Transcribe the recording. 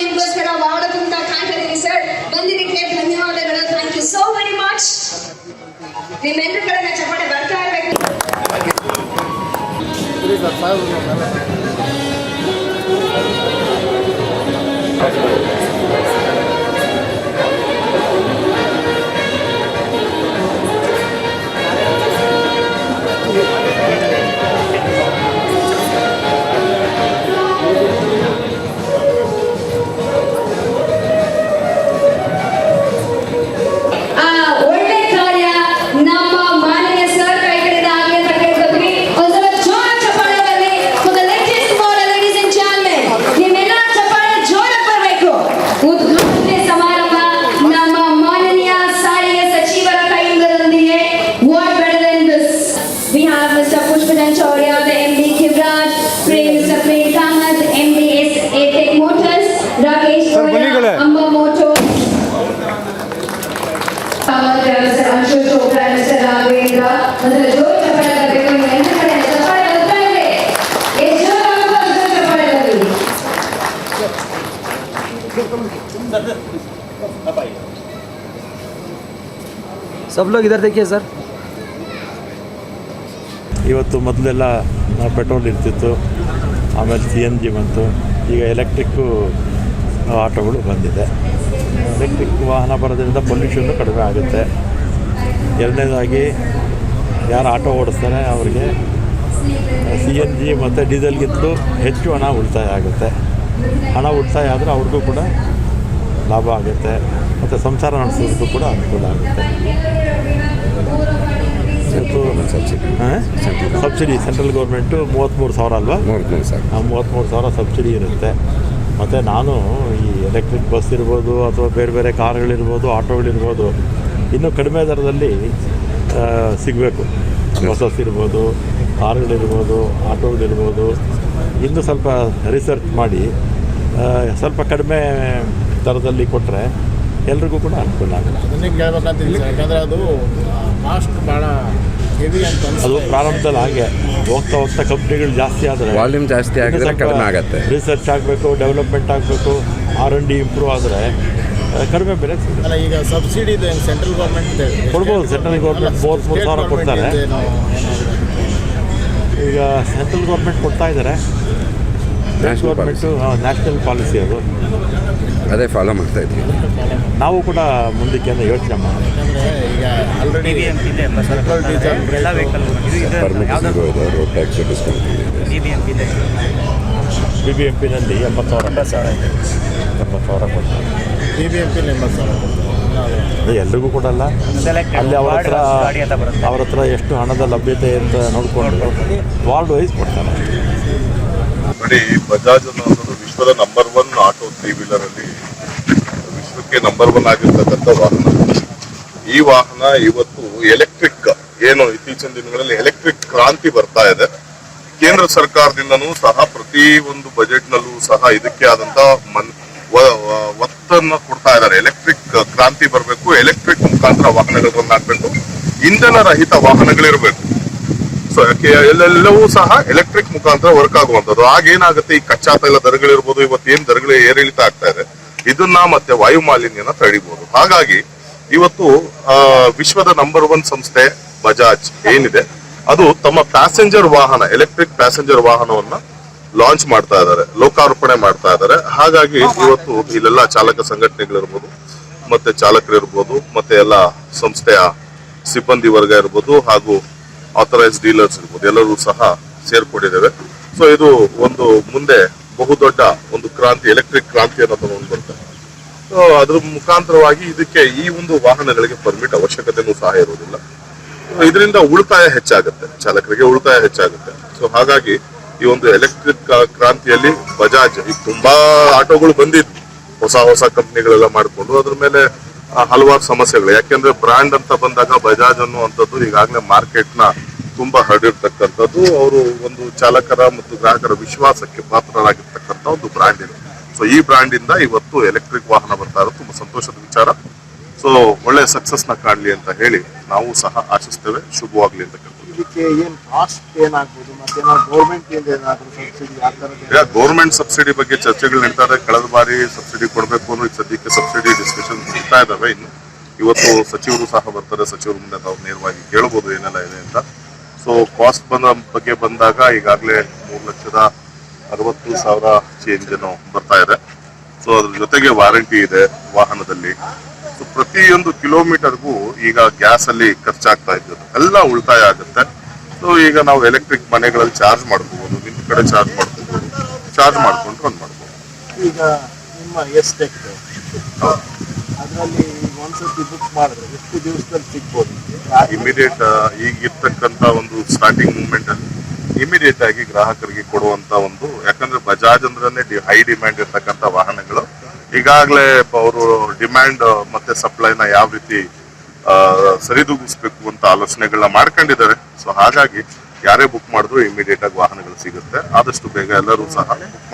ನಿಮಗೋಸ್ಕರ ಬಹಳ ತುಂಬಾ ಕಾಯ್ತಾ ಇದೀವಿ ಸರ್ ಬಂದಿದ್ದಕ್ಕೆ ಧನ್ಯವಾದಗಳು thank you so very much ನಿಮ್ಮೆಲ್ಲರ ಕಡೆಯಿಂದ ಚಪ್ಪಾಳೆ ಬರ್ತಾ ಇರಬೇಕು ರಾಘವೇಂದ್ರ ಅದರ ಜೋರು ಚಪ್ಪಾಳೆ ಬರಬೇಕು ನೀವು ಎಲ್ಲ ಕಡೆ ಚಪ್ಪಾಳೆ ಬರ್ತಾ ಇದೆ ಎಷ್ಟು ಜೋರು ಆಗಬೇಕು ಅಷ್ಟು ಜೋರು ಚಪ್ಪಾಳೆ ಬರಲಿ सब लोग इधर देखिए सर ಇವತ್ತು ಮೊದಲೆಲ್ಲ ಪೆಟ್ರೋಲ್ ಇರ್ತಿತ್ತು ಆಮೇಲೆ ಸಿ ಎನ್ ಜಿ ಬಂತು ಈಗ ಎಲೆಕ್ಟ್ರಿಕ್ಕು ಆಟೋಗಳು ಬಂದಿದೆ ಎಲೆಕ್ಟ್ರಿಕ್ ವಾಹನ ಬರೋದ್ರಿಂದ ಪೊಲ್ಯೂಷನ್ನು ಕಡಿಮೆ ಆಗುತ್ತೆ ಎರಡನೇದಾಗಿ ಯಾರು ಆಟೋ ಓಡಿಸ್ತಾರೆ ಅವರಿಗೆ ಸಿ ಎನ್ ಜಿ ಮತ್ತು ಡೀಸೆಲ್ಗಿಂತಲೂ ಹೆಚ್ಚು ಹಣ ಉಳಿತಾಯ ಆಗುತ್ತೆ. ಹಣ ಉಳಿತಾಯ ಆದರೆ ಅವ್ರಿಗೂ ಕೂಡ ಲಾಭ ಆಗುತ್ತೆ. ಮತ್ತು ಸಂಸಾರ ನಡೆಸೋದಕ್ಕೂ ಕೂಡ ಅನುಕೂಲ ಆಗುತ್ತೆ. ಸಬ್ಸಿಡಿ? ಸಬ್ಸಿಡಿ ಸೆಂಟ್ರಲ್ ಗೌರ್ಮೆಂಟು ಮೂವತ್ತ್ಮೂರು ಸಾವಿರ ಅಲ್ವಾ? ಮೂವತ್ತ್ಮೂರು ಸಾವಿರ ಸಬ್ಸಿಡಿ ಇರುತ್ತೆ. ಮತ್ತು ನಾನು ಈ ಎಲೆಕ್ಟ್ರಿಕ್ ಬಸ್ ಇರ್ಬೋದು ಅಥವಾ ಬೇರೆ ಬೇರೆ ಕಾರ್ಗಳಿರ್ಬೋದು ಆಟೋಗಳಿರ್ಬೋದು ಇನ್ನೂ ಕಡಿಮೆ ದರದಲ್ಲಿ ಸಿಗಬೇಕು. ಬಸಸ್ ಇರ್ಬೋದು ಕಾರ್ಗಳಿರ್ಬೋದು ಆಟೋಗಳಿರ್ಬೋದು ಇನ್ನೂ ಸ್ವಲ್ಪ ರಿಸರ್ಚ್ ಮಾಡಿ ಸ್ವಲ್ಪ ಕಡಿಮೆ ದರದಲ್ಲಿ ಕೊಟ್ಟರೆ ಎಲ್ರಿಗೂ ಕೂಡ ಅನುಕೂಲ ಆಗುತ್ತೆ. ಯಾಕಂದ್ರೆ ಅದು ಕಾಸ್ಟ್ ಭಾಳ ಹೆವಿ ಅಂತ ಅದು ಪ್ರಾರಂಭದಲ್ಲಿ ಹಾಗೆ ಹೋಗ್ತಾ ಹೋಗ್ತಾ ಕಂಪ್ನಿಗಳು ಜಾಸ್ತಿ ಆದರೆ ವಾಲ್ಯೂಮ್ ಜಾಸ್ತಿ ಆಗಿದ್ರೆ ಕಡಿಮೆ ಆಗುತ್ತೆ. ರಿಸರ್ಚ್ ಆಗಬೇಕು ಡೆವಲಪ್ಮೆಂಟ್ ಆಗಬೇಕು ಆರ್ ಎನ್ ಡಿ ಇಂಪ್ರೂವ್ ಆದರೆ ಕಡಿಮೆ ಬೆಲೆ ಸಿಗುತ್ತೆ. ಅಲ್ಲ ಈಗ ಸಬ್ಸಿಡಿ ಇದೆ ಸೆಂಟ್ರಲ್ ಗೌರ್ಮೆಂಟ್ ಕೊಡ್ಬೋದು, central government ಮೂವತ್ತ್ಮೂರು ಸಾವಿರ ಕೊಡ್ತಾರೆ. ಈಗ ಸೆಂಟ್ರಲ್ ಗೌರ್ಮೆಂಟ್ ಕೊಡ್ತಾ ಇದ್ದಾರೆ ಗೌರ್ಮೆಂಟು ನ್ಯಾಷನಲ್ ಪಾಲಿಸಿ ಅದು. ಅದೇ ಫಾಲೋ ಮಾಡ್ತಾ ಇದ್ವಿ ನಾವು ಕೂಡ ಮುಂದಕ್ಕೆ ಅಂತ ಯೋಚನೆ ಮಾಡಿ ಈಗ ಆಲ್ರೆಡಿ ರೋಡ್ ಟ್ಯಾಕ್ಸ್ ಡಿಸ್ಕೌಂಟ್ ಇದೆ ಬಿ ಬಿ ಎಂ ಪಿನಲ್ಲಿ ಎಂಬತ್ತು ಸಾವಿರ ಸಾವಿರ ಇದೆ ಎಂಬತ್ತು ಸಾವಿರ ಕೊಡ್ತಾರೆ ಬಿ ಬಿ ಎಂ ಪಿ ಎಂಬತ್ತು ಸಾವಿರ. ಅದು ಎಲ್ರಿಗೂ ಕೊಡಲ್ಲ ಅಲ್ಲಿ ಅವ್ರ ಹತ್ರ ಗಾಡಿ ಅಂತ ಬರುತ್ತೆ. ಅವ್ರ ಹತ್ರ ಎಷ್ಟು ಹಣದ ಲಭ್ಯತೆ ಅಂತ ನೋಡಿಕೊಂಡು ವಾರ್ಡ್ ವೈಸ್ ಕೊಡ್ತಾರೆ ನೋಡಿ ಬಜಾಜ್ ಅನ್ನೋದು ವಿಶ್ವದ number one auto three wheeler ಅಲ್ಲಿ ವಿಶ್ವಕ್ಕೆ ನಂಬರ್ ಒನ್ ಆಗಿರ್ತಕ್ಕಂಥ ವಾಹನ. ಈ ವಾಹನ ಇವತ್ತು ಎಲೆಕ್ಟ್ರಿಕ್ ಏನು ಇತ್ತೀಚಿನ ದಿನಗಳಲ್ಲಿ ಎಲೆಕ್ಟ್ರಿಕ್ ಕ್ರಾಂತಿ ಬರ್ತಾ ಇದೆ. ಕೇಂದ್ರ ಸರ್ಕಾರದಿಂದನೂ ಸಹ ಪ್ರತಿ ಒಂದು ಬಜೆಟ್ ನಲ್ಲೂ ಸಹ ಇದಕ್ಕೆ ಆದಂತ ಒತ್ತನ್ನ ಕೊಡ್ತಾ ಇದ್ದಾರೆ. ಎಲೆಕ್ಟ್ರಿಕ್ ಕ್ರಾಂತಿ ಬರಬೇಕು, ಎಲೆಕ್ಟ್ರಿಕ್ ಮುಖಾಂತರ ವಾಹನಗಳು ಹಾಕ್ಬೇಕು, ಇಂಧನ ರಹಿತ ವಾಹನಗಳಿರಬೇಕು. ಸೊ ಎಲ್ಲೆಲ್ಲವೂ ಸಹ ಎಲೆಕ್ಟ್ರಿಕ್ ಮುಖಾಂತರ ವರ್ಕ್ ಆಗುವಂತದ್ದು ಆಗೇನಾಗುತ್ತೆ ಈ ಕಚ್ಚಾ ತೈಲ ದರಗಳಿರ್ಬೋದು, ಇವತ್ತು ಏನ್ ದರಗಳು ಏರಿಳಿತ ಆಗ್ತಾ ಇದೆ, ಇದನ್ನ ಮತ್ತೆ ವಾಯು ಮಾಲಿನ್ಯನ ತಡಿಬಹುದು ಹಾಗಾಗಿ, ಇವತ್ತು ವಿಶ್ವದ ನಂಬರ್ ಒನ್ ಸಂಸ್ಥೆ, ಬಜಾಜ್ ಏನಿದೆ ಅದು ತಮ್ಮ ಪ್ಯಾಸೆಂಜರ್ ವಾಹನ ಎಲೆಕ್ಟ್ರಿಕ್ ಪ್ಯಾಸೆಂಜರ್ ವಾಹನವನ್ನ ಲಾಂಚ್ ಮಾಡ್ತಾ ಇದ್ದಾರೆ, ಲೋಕಾರ್ಪಣೆ ಮಾಡ್ತಾ ಇದ್ದಾರೆ. ಹಾಗಾಗಿ ಇವತ್ತು ಇಲ್ಲೆಲ್ಲ ಚಾಲಕ ಸಂಘಟನೆಗಳಿರ್ಬೋದು, ಮತ್ತೆ ಚಾಲಕರಿರ್ಬೋದು, ಮತ್ತೆ ಎಲ್ಲ ಸಂಸ್ಥೆಯ ಸಿಬ್ಬಂದಿ ವರ್ಗ ಇರ್ಬೋದು, ಹಾಗೂ ಆಥರೈಸ್ ಡೀಲರ್ಸ್ ಇರ್ಬೋದು, ಎಲ್ಲರೂ ಸಹ ಸೇರ್ಕೊಂಡಿದ್ದೇವೆ. ಸೊ ಇದು ಒಂದು ಮುಂದೆ ಬಹುದೊಡ್ಡ ಒಂದು ಕ್ರಾಂತಿ ಎಲೆಕ್ಟ್ರಿಕ್ ಕ್ರಾಂತಿ ಅನ್ನೋದು ಒಂದು ಬರ್ತದೆ ಸೊ ಅದ್ರ ಮುಖಾಂತರವಾಗಿ ಇದಕ್ಕೆ ಈ ಒಂದು ವಾಹನಗಳಿಗೆ ಪರ್ಮಿಟ್ ಅವಶ್ಯಕತೆನೂ ಸಹ ಇರುವುದಿಲ್ಲ. ಇದರಿಂದ ಉಳಿತಾಯ ಹೆಚ್ಚಾಗುತ್ತೆ, ಚಾಲಕರಿಗೆ ಉಳಿತಾಯ ಹೆಚ್ಚಾಗುತ್ತೆ. ಸೊ ಹಾಗಾಗಿ ಈ ಒಂದು ಎಲೆಕ್ಟ್ರಿಕ್ ಕ್ರಾಂತಿಯಲ್ಲಿ ಬಜಾಜ್ ಈಗ ತುಂಬಾ ಆಟೋಗಳು ಬಂದಿದ್ವು. ಹೊಸ ಹೊಸ ಕಂಪ್ನಿಗಳೆಲ್ಲ ಮಾಡಿಕೊಂಡು, ಅದ್ರ ಮೇಲೆ ಹಲವಾರು ಸಮಸ್ಯೆಗಳು. ಯಾಕೆಂದ್ರೆ ಬ್ರಾಂಡ್ ಅಂತ ಬಂದಾಗ ಬಜಾಜ್ ಅನ್ನುವಂಥದ್ದು ಈಗಾಗಲೇ ಮಾರ್ಕೆಟ್ನ ತುಂಬಾ ಹರಡಿರ್ತಕ್ಕಂಥದ್ದು. ಅವರು ಒಂದು ಚಾಲಕರ ಮತ್ತು ಗ್ರಾಹಕರ ವಿಶ್ವಾಸಕ್ಕೆ ಪಾತ್ರರಾಗಿರ್ತಕ್ಕಂಥ ಒಂದು ಬ್ರ್ಯಾಂಡ್ ಇದೆ. ಸೊ ಈ ಬ್ರ್ಯಾಂಡ್ ಇಂದ ಇವತ್ತು ಎಲೆಕ್ಟ್ರಿಕ್ ವಾಹನ ಬರ್ತಾ ಇರೋದು. ತುಂಬಾ ಸಂತೋಷದ ವಿಚಾರ. ಸೊ ಒಳ್ಳೆ ಸಕ್ಸಸ್ನ ಕಾಣಲಿ ಅಂತ ಹೇಳಿ ನಾವು ಸಹ ಆಶಿಸ್ತೇವೆ. ಶುಭವಾಗ್ಲಿ ಅಂತ ಕೇಳ್ತೀವಿ ಇದಕ್ಕೆ ಏನು ಕಾಸ್ಟ್ ಏನಾಗ್ಬೋದು? ಮತ್ತೆ ಏನಾದ್ರು ಗೌರ್ಮೆಂಟ್ ಸಬ್ಸಿಡಿ ಆ ಥರದ್ದು ಈಗ ಗೌರ್ಮೆಂಟ್ ಸಬ್ಸಿಡಿ ಬಗ್ಗೆ ಚರ್ಚೆಗಳು ನಡೀತಾ ಇದೆ. ಕಳೆದ ಬಾರಿ ಸಬ್ಸಿಡಿ ಕೊಡಬೇಕು ಅನ್ನೋ ಸದ್ಯಕ್ಕೆ ಸಬ್ಸಿಡಿ ಡಿಸ್ಕಷನ್ ಸಿಗ್ತಾ ಇದಾವೆ ಇನ್ನು. ಇವತ್ತು ಸಚಿವರು ಸಹ ಬರ್ತಾರೆ. ಸಚಿವರ ಮುಂದೆ ನಾವು ನೇರವಾಗಿ ಕೇಳಬಹುದು ಏನೆಲ್ಲ ಇದೆ ಅಂತ. ಸೊ ಕಾಸ್ಟ್ ಬಂದ ಬಗ್ಗೆ ಬಂದಾಗ ಈಗಾಗಲೇ ಮೂರು ಲಕ್ಷದ ಅರವತ್ತು ಸಾವಿರ ಚೇಂಜ್ ಏನೋ ಬರ್ತಾ ಇದೆ. ಸೊ ಅದ್ರ ಜೊತೆಗೆ ವಾರಂಟಿ ಇದೆ ವಾಹನದಲ್ಲಿ. ಪ್ರತಿಯೊಂದು ಕಿಲೋಮೀಟರ್ಗೂ ಈಗ ಗ್ಯಾಸ್ ಅಲ್ಲಿ ಖರ್ಚಾಗ್ತಾ ಇದ್ದು ಎಲ್ಲ ಉಳಿತಾಯ ಆಗುತ್ತೆ. ಸೊ ಈಗ ನಾವು ಎಲೆಕ್ಟ್ರಿಕ್ ಮನೆಗಳಲ್ಲಿ ಚಾರ್ಜ್ ಮಾಡ್ಕೋಬಹುದು ನಿಮ್ ಕಡೆ ಚಾರ್ಜ್ ಮಾಡ್ಕೋಬಹುದು ಚಾರ್ಜ್ ಮಾಡ್ಕೊಂಡು ರನ್ ಮಾಡ್ಬೋದು. ಈಗ ನಿಮ್ಮ ಅದರಲ್ಲಿ ಒಂದ್ಸತಿ ಬುಕ್ ಮಾಡಿದ್ರೆ ಎಷ್ಟು ದಿವಸದಲ್ಲಿ ಸಿಗ್ಬೋದು? ಇಮಿಡಿಯೇಟ್ ಈಗ ಇರ್ತಕ್ಕಂತ ಒಂದು ಸ್ಟಾರ್ಟಿಂಗ್ ಮೂವ್ಮೆಂಟ್ ಅಲ್ಲಿ ಇಮಿಡಿಯೇಟ್ ಆಗಿ ಗ್ರಾಹಕರಿಗೆ ಕೊಡುವಂತ ಒಂದು ಯಾಕಂದ್ರೆ ಬಜಾಜ್ ಅಂದ್ರೆ ಹೈ ಡಿಮ್ಯಾಂಡ್ ಇರ್ತಕ್ಕಂತ ವಾಹನಗಳು. ಈಗಾಗಲೇ ಅವರು ಡಿಮ್ಯಾಂಡ್ ಮತ್ತೆ ಸಪ್ಲೈನ ಯಾವ ರೀತಿ ಸರಿದೂಗಿಸ್ಬೇಕು ಅಂತ ಆಲೋಚನೆಗಳನ್ನ ಮಾಡ್ಕೊಂಡಿದ್ದಾರೆ. ಸೊ ಹಾಗಾಗಿ ಯಾರೇ ಬುಕ್ ಮಾಡಿದ್ರು ಇಮಿಡಿಯೇಟ್ ಆಗಿ ವಾಹನಗಳು ಸಿಗುತ್ತೆ. ಆದಷ್ಟು ಬೇಗ ಎಲ್ಲರೂ ಸಹ ಬುಕ್